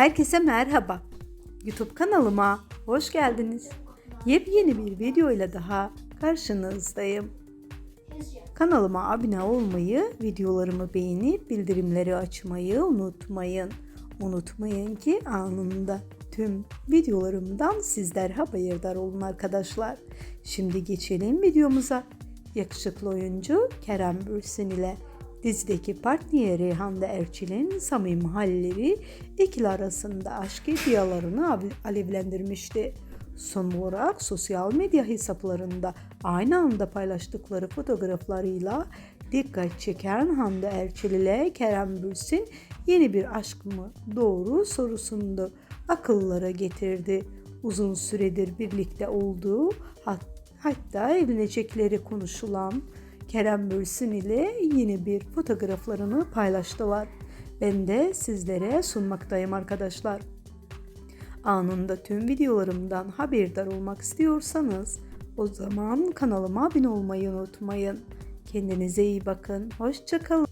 Herkese merhaba. YouTube kanalıma hoş geldiniz. Yepyeni bir video ile daha karşınızdayım. Kanalıma abone olmayı, videolarımı beğenip bildirimleri açmayı unutmayın. Unutmayın ki anında tüm videolarımdan sizler haberdar olun arkadaşlar. Şimdi geçelim videomuza. Yakışıklı oyuncu Kerem Bürsin ile dizideki partneri Hande Erçel'in samimi halleri ikili arasında aşk iddialarını alevlendirmişti. Son olarak sosyal medya hesaplarında aynı anda paylaştıkları fotoğraflarıyla dikkat çeken Hande Erçel ile Kerem Bürsin yeni bir aşk mı doğru sorusunu akıllara getirdi. Uzun süredir birlikte olduğu hat- hatta evlenecekleri konuşulan Kerem Bürsin ile yeni bir fotoğraflarını paylaştılar. Ben de sizlere sunmaktayım arkadaşlar. Anında tüm videolarımdan haberdar olmak istiyorsanız o zaman kanalıma abone olmayı unutmayın. Kendinize iyi bakın. Hoşçakalın.